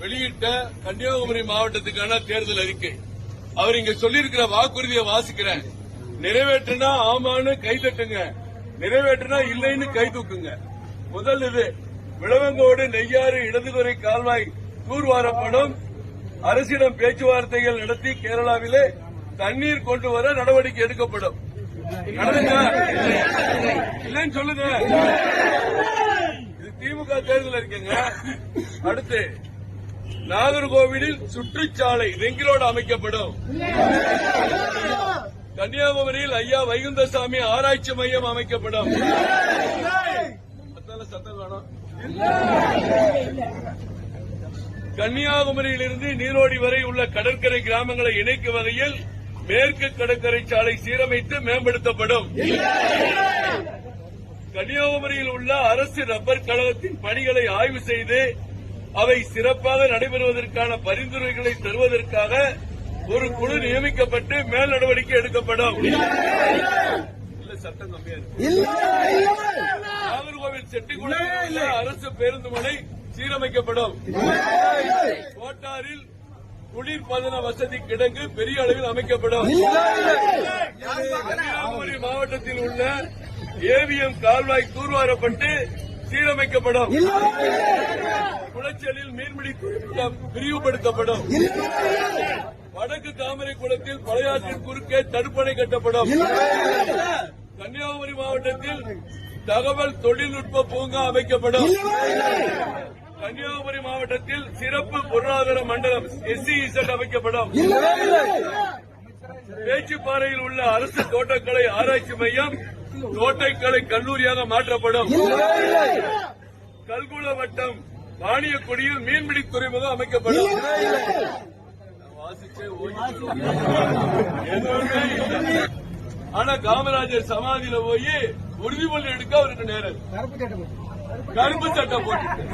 வெளியிட்ட கன்னியாகுமரி மாவட்டத்துக்கான தேர்தல் அறிக்கை. அவர் இங்க சொல்லியிருக்கிற வாக்குறுதியை வாசிக்கிறேன். நிறைவேற்றினா ஆமான்னு கை தட்டுங்க. நிறைவேற்றினா இல்லைன்னு கை தூக்குங்க. முதல் இது விளவங்கோடு நெய்யாறு இடதுதுறை கால்வாய் தூர்வாரப்படும். அரசிடம் பேச்சுவார்த்தைகள் நடத்தி கேரளாவிலே தண்ணீர் கொண்டு வர நடவடிக்கை எடுக்கப்படும். இல்லைன்னு சொல்லுங்க. இது திமுக தேர்தல் இருக்குங்க அடுத்து நாகர்கோவிலில் சுற்றுச்சாலை ரிங்கிலோடு அமைக்கப்படும். கன்னியாகுமரியில் ஐயா வைகுந்தசாமி ஆராய்ச்சி மையம் அமைக்கப்படும். கன்னியாகுமரியிலிருந்து நீரோடி வரை உள்ள கடற்கரை கிராமங்களை இணைக்கும் வகையில் மேற்கு கடற்கரை சாலை சீரமைத்து மேம்படுத்தப்படும். கன்னியாகுமரியில் உள்ள அரசு ரப்பர் கழகத்தின் பணிகளை ஆய்வு செய்து அவை சிறப்பாக நடைபெறுவதற்கான பரிந்துரைகளை தருவதற்காக ஒரு குழு நியமிக்கப்பட்டு மேல் நடவடிக்கை எடுக்கப்படும். இல்ல சட்டம் கம்மியா நாகர்கோவில் செட்டிக்குளத்தில் உள்ள அரசு பேருந்து மனை சீரமைக்கப்படும். கோட்டாரில் குளிர்பதன வசதி கிடங்கு பெரிய அளவில் அமைக்கப்படும். கன்னியாகுமரி மாவட்டத்தில் உள்ள ஏவிஎம் கால்வாய் தூர்வாரப்பட்டு சீரமைக்கப்படும். அரசியலில் மீன்பிடி விரிவுபடுத்தப்படும் வடக்கு தாமரை குளத்தில் பழையாற்றின் குறுக்கே தடுப்பணை கட்டப்படும். கன்னியாகுமரி மாவட்டத்தில் தகவல் தொழில்நுட்ப பூங்கா அமைக்கப்படும். கன்னியாகுமரி மாவட்டத்தில் சிறப்பு பொருளாதார மண்டலம் எஸ்சிஇசட் அமைக்கப்படும். பேச்சுப்பாறையில் உள்ள அரசு தோட்டக்கலை ஆராய்ச்சி மையம் தோட்டக்கலை கல்லூரியாக மாற்றப்படும். கல்குள வட்டம் வாணியக்குடியில் மீன்பிடி துறைமுகம் அமைக்கப்படும். ஆனா காமராஜர் சமாதியில போய் உறுதிமொழி எடுக்க அவருக்கு நேரம். கருப்பு சட்டம் போட்டு.